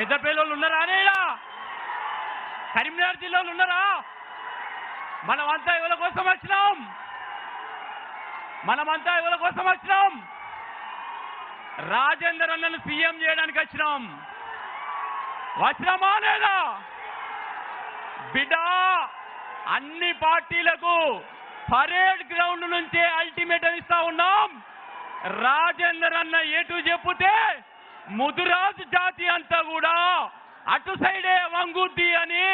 పెద్దపల్లి ఉన్నారా అనేడా కరీంనగర్ జిల్లాలో ఉన్నారా? మనమంతా ఎవరి కోసం వచ్చినాం. మనమంతా ఎవరి కోసం వచ్చినాం. రాజేందర్ అన్నను సీఎం చేయడానికి వచ్చినాం. వచ్చినామా లేదా? బిడ్డ అన్ని పార్టీలకు పరేడ్ గ్రౌండ్ నుంచే అల్టిమేటం ఇస్తా ఉన్నాం. రాజేందర్ అన్న ఎటు చెప్పుతే ముదురాజు జాతి అంతా కూడా అటు సైడే వంగుద్ది అని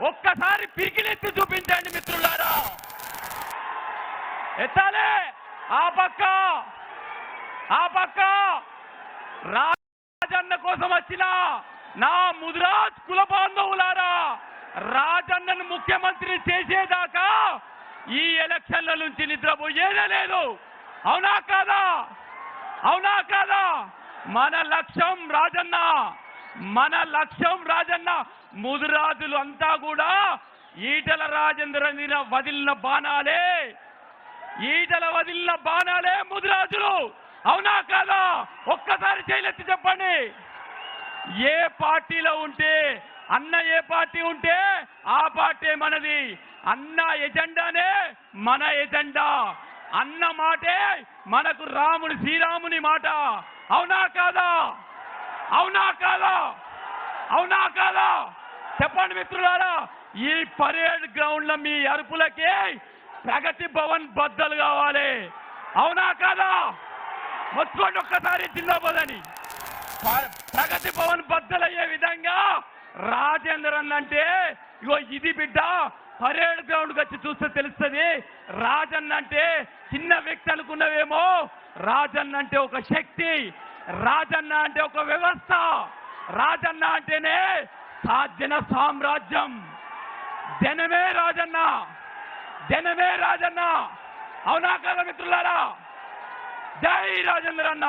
ఒక్కసారి పిరికిలెత్తి చూపించండి మిత్రులారా. ఎత్తాలే. ఆ పక్క. ఆ పక్క. రాజన్న కోసం వచ్చిన నా ముదిరాజ్ కుల బాంధవులారా రాజన్నను ముఖ్యమంత్రి చేసేదాకా ఈ ఎలక్షన్ల నుంచి నిద్రపోయేదే లేదు. అవునా కాదా? అవునా కాదా? మన లక్ష్యం రాజన్న. మన లక్ష్యం రాజన్న. ముదిరాజులు అంతా కూడా ఈటల రాజేంద్ర వదిలిన బాణాలే. ఈటల వదిలిన బాణాలే ముదిరాజులు. అవునా కాదా? ఒక్కసారి చేయలెత్తి చెప్పండి. ఏ పార్టీలో ఉంటే అన్న ఏ పార్టీ ఉంటే ఆ పార్టీ మనది. అన్న ఎజెండానే మన ఎజెండా. అన్న మాటే మనకు రాముడు శ్రీరాముని మాట. అవునా కాదా? అవునా కాదా? అవునా కాదా? చెప్పండి మిత్రులారా ఈ పరేడ్ గ్రౌండ్లో మీ అరుపులకి ప్రగతి భవన్ బద్దలు కావాలి. అవునా కాదా? మొత్తుకోండి ఒక్కసారి జిందాబాదని ప్రగతి భవన్ బద్దలయ్యే విధంగా రాజేంద్రన్ అంటే ఇగో ఇది బిడ్డ పరేడ్ గ్రౌండ్ వచ్చి చూస్తే తెలుస్తుంది. రాజన్ అంటే చిన్న వ్యక్తి అనుకున్నవేమో రాజన్న అంటే ఒక శక్తి రాజన్న అంటే ఒక వ్యవస్థ రాజన్న అంటేనే సాధ్యన సామ్రాజ్యం. జనమే రాజన్న జనమే రాజన్న. అవునా కదా మిత్రులారా? జై రాజేంద్ర అన్న